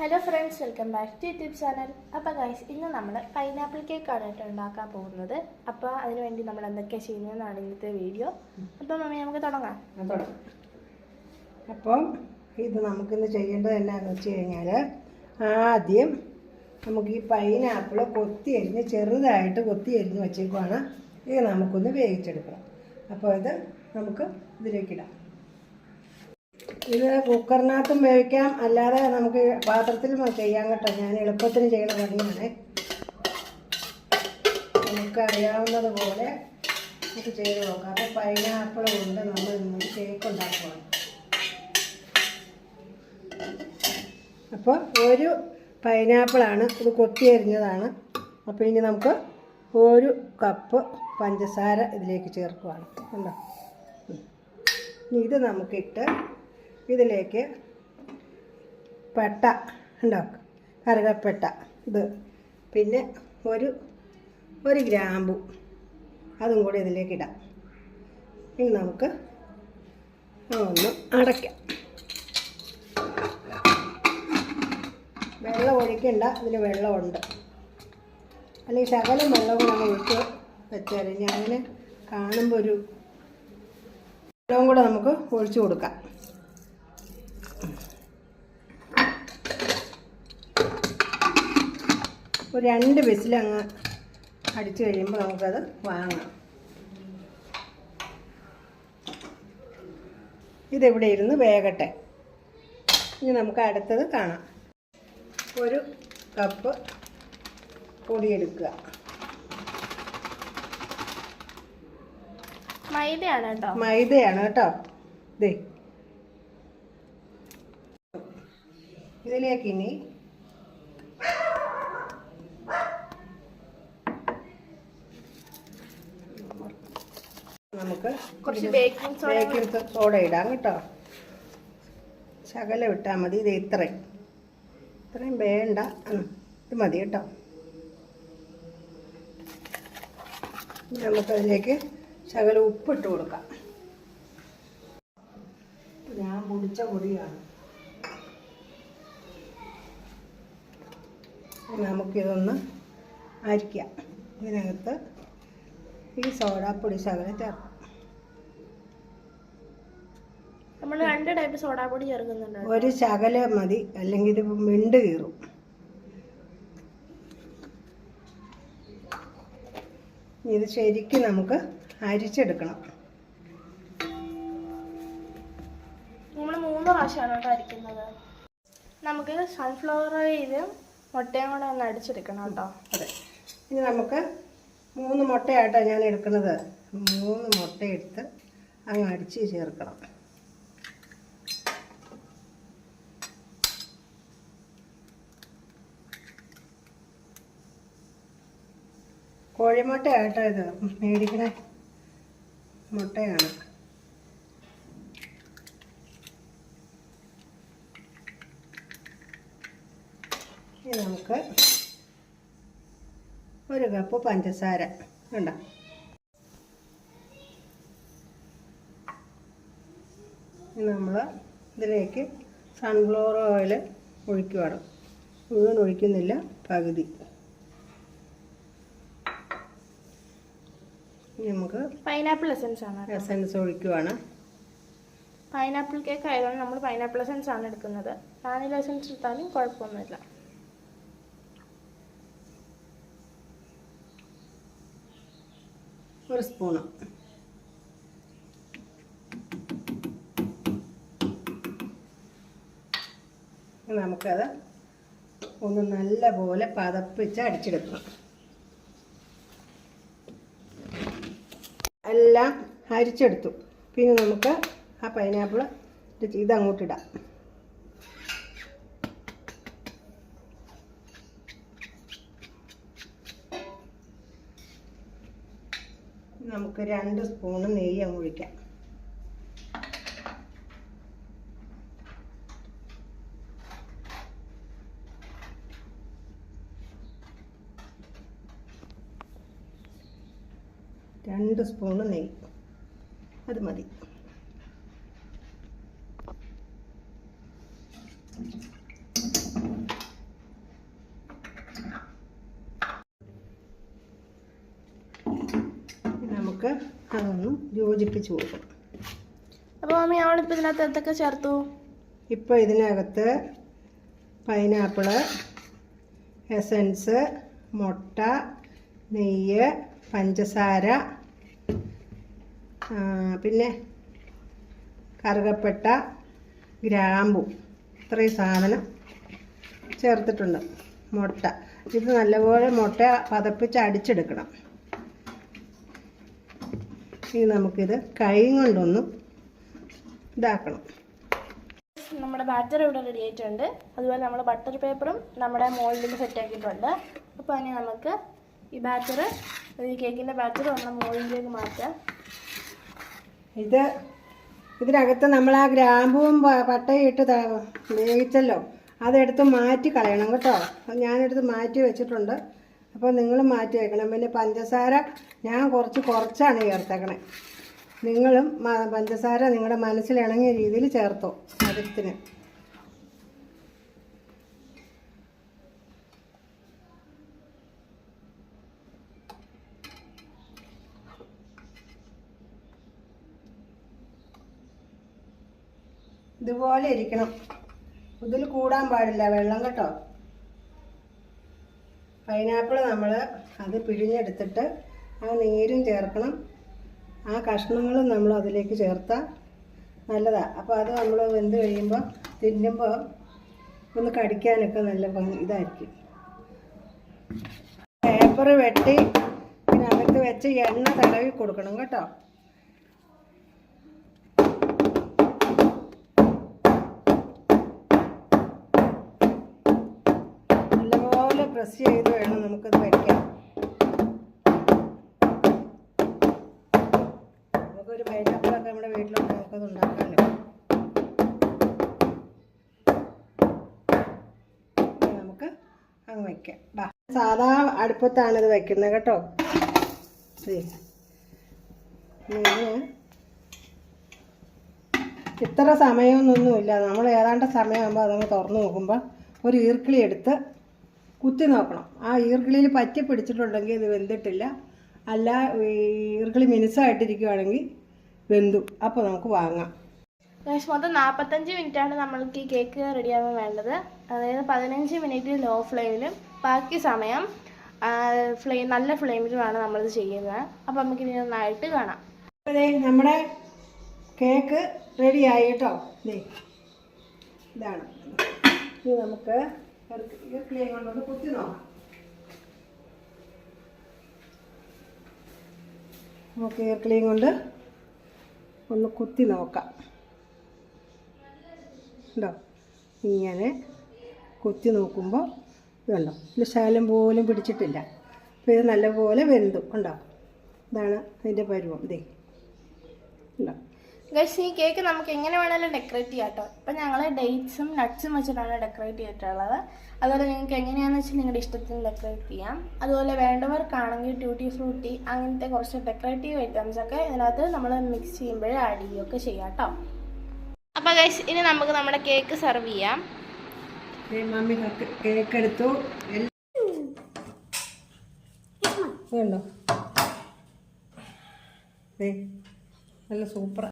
Hello friends welcome back to YouTube channel അപ്പോൾ guys ഇന്ന് നമ്മൾ പൈനാപ്പിൾ കേക്കാണ് കേട്ടോ ഉണ്ടാക്കാൻ പോകുന്നത്. അപ്പോൾ അതിന് വേണ്ടി നമ്മൾ എന്തൊക്കെയാണ് ചെയ്യുന്നതെന്നാണ് ഇന്നത്തെ വീഡിയോ അപ്പോൾ മമ്മി നമുക്ക് തുടങ്ങാം. തുടങ്ങാം. അപ്പം ഇത് നമുക്കിന്ന് ചെയ്യേണ്ടത് എന്നാന്ന് വെച്ച് കഴിഞ്ഞാൽ ആദ്യം നമുക്ക് ഈ പൈനാപ്പിൾ കൊത്തി അരിഞ്ഞ് ചെറുതായിട്ട് കൊത്തി അരിഞ്ഞ് വെച്ചേക്കുവാണ്. ഇത് നമുക്കൊന്ന് വേവിച്ചെടുക്കണം. അപ്പോൾ ഇത് നമുക്ക് ഇതിലേക്കിടാം ഇത് കുക്കറിനകത്തും വേവിക്കാം. അല്ലാതെ നമുക്ക് പാത്രത്തിലും ചെയ്യാൻ കേട്ടോ. ഞാൻ എളുപ്പത്തിന് ചെയ്യുന്ന പണിയാണ്. നമുക്ക് അറിയാവുന്നത് പോലെ നമുക്ക് ചെയ്ത് നോക്കാം. അപ്പോൾ പൈനാപ്പിൾ കൊണ്ട് നമ്മൾ ഇന്നൊരു കേക്ക് ഉണ്ടാക്കുകയാണ് അപ്പോൾ ഒരു പൈനാപ്പിളാണ് ഇത് കൊത്തി അരിഞ്ഞതാണ്. അപ്പോൾ ഇനി നമുക്ക് ഒരു കപ്പ് പഞ്ചസാര ഇതിലേക്ക് ചേർക്കുവാണ്. കണ്ടോ? ഇനി ഇത് നമുക്കിട്ട് ഇതിലേക്ക് പെട്ട ഉണ്ടോ കറുകപ്പെട്ട ഇത്. പിന്നെ ഒരു ഒരു ഗ്രാമ്പു. അതും കൂടി ഇതിലേക്ക് ഇടാം. ഇനി നമുക്ക് ഒന്ന് അടയ്ക്കാം. വെള്ളം ഒഴിക്കണ്ട ഇതിന് വെള്ളമുണ്ട്. അല്ലെങ്കിൽ ശകലം വെള്ളം കൂടെ ഒഴിച്ച് വെച്ചാൽ ഇനി അങ്ങനെ കാണുമ്പോൾ ഒരു വെള്ളവും കൂടെ നമുക്ക് ഒഴിച്ചു കൊടുക്കാം. ഒരു രണ്ട് വിസിലങ്ങ് അടിച്ചു കഴിയുമ്പോൾ നമുക്കത് വാങ്ങാം. ഇതിവിടെ ഇരുന്ന് വേകട്ടെ. ഇനി നമുക്ക് അടുത്തത് കാണാം. ഒരു കപ്പ് പൊടിയെടുക്കുക. മൈദയാണ് കേട്ടോ. മൈദയാണ് കേട്ടോ. ദേ. ഇതിലേക്ക് ഇനി നമുക്ക് കുറച്ച് ബേക്കിംഗ് സോഡ ബേക്കിംഗ് സോഡ ഇടാം. കേട്ടോ. ശകലം ഇട്ടാൽ മതി. ഇത് ഇത്രയും. ഇത്രയും വേണ്ട. ഇത് മതി കേട്ടോ. നമുക്കതിലേക്ക് ശകലം ഉപ്പിട്ട് കൊടുക്കാം. ഞാൻ പൊടിച്ച പൊടിയാണ്. നമുക്കിതൊന്ന് അരിക്കാം. ഇതിനകത്ത് ഈ സോഡാപ്പൊടി ശകലം ചേർക്കാം. നമ്മൾ രണ്ട് ടൈപ്പ് സോഡാപ്പൊടി ചേർക്കുന്നുണ്ട് ഒരു ശകല മതി അല്ലെങ്കിൽ ഇത് മിണ്ട് കീറും. ഇത് ശരിക്കും നമുക്ക് അരിച്ചെടുക്കണം. നമ്മൾ മൂന്ന് പ്രാവശ്യമാണ് കേട്ടോ അരിക്കുന്നത്. നമുക്ക് സൺഫ്ലവർ ഓയിലും മുട്ടയും കൂടെ ഒന്ന് അടിച്ചെടുക്കണം കേട്ടോ. അതെ. ഇനി നമുക്ക് മൂന്ന് മുട്ടയായിട്ടാണ് ഞാൻ എടുക്കുന്നത്. മൂന്ന് മുട്ട എടുത്ത് അങ്ങ് അടിച്ച് ചേർക്കണം. കോഴിമുട്ടയായിട്ടോ ഇത്. മേടിക്കണ. മുട്ടയാണ്. ഇനി നമുക്ക് ഒരു കപ്പ് പഞ്ചസാര ഉണ്ട നമ്മൾ ഇതിലേക്ക് സൺഫ്ലവർ ഓയിൽ ഒഴിക്കുവാണ്. മുഴുവൻ ഒഴിക്കുന്നില്ല. പകുതി. നമുക്ക് പൈനാപ്പിൾ എസൻസ് ആണ് എസെൻസ് ഒഴിക്കുവാണ്. പൈനാപ്പിൾ കേക്ക് ആയതുകൊണ്ട് നമ്മൾ പൈനാപ്പിൾ എസൻസ് ആണ് എടുക്കുന്നത്. വാനില എസൻസ് എടുത്താലും കുഴപ്പമൊന്നുമില്ല. ഒരു സ്പൂണ്. നമുക്കത് ഒന്ന് നല്ലപോലെ പതപ്പിച്ച് അടിച്ചെടുക്കണം അരിച്ചെടുത്തു. പിന്നെ നമുക്ക് ആ പൈനാപ്പിൾ ഇത് അങ്ങോട്ടിടാം നമുക്ക് രണ്ട് സ്പൂണ് നെയ്യ് അങ്ങ് ഒഴിക്കാം. രണ്ട് സ്പൂണ് നെയ്യ്. അത് മതി. നമുക്ക് അതൊന്ന് യോജിപ്പിച്ചു കൊടുക്കാം. അപ്പോൾ അമ്മ നമ്മളിപ്പോൾ ഇതിനകത്ത് എന്തൊക്കെ ചേർത്തു? ഇപ്പോൾ ഇതിനകത്ത് പൈനാപ്പിൾ എസൻസ് മുട്ട നെയ്യ് പഞ്ചസാര പിന്നെ കറുകപ്പെട്ട ഗ്രാമ്പു. ഇത്രയും സാധനം ചേർത്തിട്ടുണ്ട്. മുട്ട. ഇത് നല്ലപോലെ മുട്ട പതപ്പിച്ച് അടിച്ചെടുക്കണം. ഇനി നമുക്കിത് കൈ കൊണ്ടൊന്ന് ഇതാക്കണം. നമ്മുടെ ബാറ്റർ ഇവിടെ റെഡി ആയിട്ടുണ്ട്. അതുപോലെ നമ്മൾ ബട്ടർ പേപ്പറും നമ്മുടെ മോൾഡിൽ സെറ്റ് ആക്കിയിട്ടുണ്ട്. അപ്പോൾ ഇനി നമുക്ക് ഈ ബാറ്റർ ഈ കേക്കിന്റെ ബാറ്റർ നമ്മുടെ മോൾഡിലേക്ക് മാറ്റാം. ഇത് ഇതിനകത്ത് നമ്മൾ ആ ഗ്രാമ്പുവും പട്ടയിട്ട് വേവിച്ചല്ലോ. അതെടുത്ത് മാറ്റി കളയണം കേട്ടോ. ഞാനെടുത്ത് മാറ്റി വെച്ചിട്ടുണ്ട്. അപ്പോൾ നിങ്ങൾ മാറ്റി വെക്കണം. പിന്നെ പഞ്ചസാര ഞാൻ കുറച്ച് കുറച്ചാണ് ചേർത്തേക്കണേ. നിങ്ങളും പഞ്ചസാര നിങ്ങളുടെ മനസ്സിലിണങ്ങിയ രീതിയിൽ ചേർത്തോ മധുരത്തിന്. ഇതുപോലെ ഇരിക്കണം. ഇതിൽ കൂടാൻ പാടില്ല വെള്ളം കേട്ടോ. പൈനാപ്പിൾ നമ്മൾ അത് പിഴിഞ്ഞെടുത്തിട്ട് ആ നീരും ചേർക്കണം. ആ കഷ്ണങ്ങളും നമ്മൾ അതിലേക്ക് ചേർത്താൽ നല്ലതാണ് അപ്പോൾ അത് നമ്മൾ വെന്ത് കഴിയുമ്പോൾ തിന്നുമ്പോൾ ഒന്ന് കടിക്കാനൊക്കെ നല്ല ഇതായിരിക്കും. പേപ്പർ വെട്ടി ഇതിനകത്ത് വെച്ച് എണ്ണ തടവി കൊടുക്കണം കേട്ടോ. പ്രസ് ചെയ്ത് വേണം നമുക്കത് വയ്ക്കാൻ നമുക്കൊരു പൈനാപ്പിളൊക്കെ നമ്മുടെ വീട്ടിലുണ്ട് നമുക്കത് ഉണ്ടാക്കാമല്ലോ നമുക്ക് അങ്ങ് വയ്ക്കാം സാധാ അടുപ്പത്താണ് ഇത് വെക്കുന്നത് കേട്ടോ. ഇത്ര സമയമൊന്നൊന്നുമില്ല നമ്മൾ ഏതാണ്ട് സമയമാകുമ്പോൾ അതങ്ങ് തുറന്നു നോക്കുമ്പോൾ ഒരു ഈർക്കിളി എടുത്ത് കുത്തി നോക്കണം. ആ ഈർക്കിളിയിൽ പറ്റി പിടിച്ചിട്ടുണ്ടെങ്കിൽ ഇത് വെന്തിട്ടില്ല. അല്ല ഈർക്കിളി മിനുസായിട്ടിരിക്കുവാണെങ്കിൽ വെന്തു. അപ്പോൾ നമുക്ക് വാങ്ങാം. മൊത്തം നാൽപ്പത്തഞ്ച് മിനിറ്റാണ് നമ്മൾക്ക് ഈ കേക്ക് റെഡിയാവാൻ വേണ്ടത്. അതായത് പതിനഞ്ച് മിനിറ്റ് ലോ ഫ്ലെയിമിലും ബാക്കി സമയം ഫ്ലെയിം നല്ല ഫ്ലെയിമിലുമാണ് നമ്മളിത് ചെയ്യുന്നത്. അപ്പോൾ നമുക്ക് ഇനി നന്നായിട്ട് കാണാം. അതേ നമ്മുടെ കേക്ക് റെഡി ആയി കേട്ടോ ഇതാണ്. ഇനി നമുക്ക് ഈർക്കിളിയെ കൊണ്ടൊന്ന് കുത്തി നോക്കാം. നമുക്ക് ക്ലീൻ കൊണ്ട് ഒന്ന് കുത്തി നോക്കാം. ഉണ്ടോ ഇങ്ങനെ കുത്തി നോക്കുമ്പോൾ ഇതുണ്ടോ? ഇതിൽ ശാലം പോലും പിടിച്ചിട്ടില്ല. അപ്പോൾ ഇത് നല്ലപോലെ വെന്തു. ഉണ്ടോ ഇതാണ് അതിന്റെ പരുവം. ദേ. ഉണ്ടോ ഗൈസ് ഈ കേക്ക് നമുക്ക് എങ്ങനെ വേണമെങ്കിലും ഡെക്കറേറ്റ് ചെയ്യാം കേട്ടോ ഇപ്പം ഞങ്ങൾ ഡേറ്റ്സും നട്ട്സും വെച്ചിട്ടാണ് ഡെക്കറേറ്റ് ചെയ്തിട്ടുള്ളത്. അതുപോലെ നിങ്ങൾക്ക് എങ്ങനെയാണെന്ന് വെച്ചാൽ നിങ്ങളുടെ ഇഷ്ടത്തിന് ഡെക്കറേറ്റ് ചെയ്യാം. അതുപോലെ വേണ്ടവർക്കാണെങ്കിൽ ട്യൂട്ടി ഫ്രൂട്ടി അങ്ങനത്തെ കുറച്ച് ഡെക്കറേറ്റീവ് ഐറ്റംസ് ഒക്കെ ഇതിനകത്ത് നമ്മൾ മിക്സ് ചെയ്യുമ്പോൾ ആഡ് ചെയ്യുകയൊക്കെ ചെയ്യാം കേട്ടോ അപ്പോൾ ഗൈസ് ഇനി നമുക്ക് നമ്മുടെ കേക്ക് സെർവ് ചെയ്യാം. ദേ മമ്മി കേക്ക് എടുത്തു. വേണ്ടോ? നല്ല സൂപ്പർ